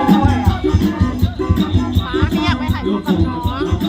ป๋าไม่ยากไปถ่ายรูกน้อง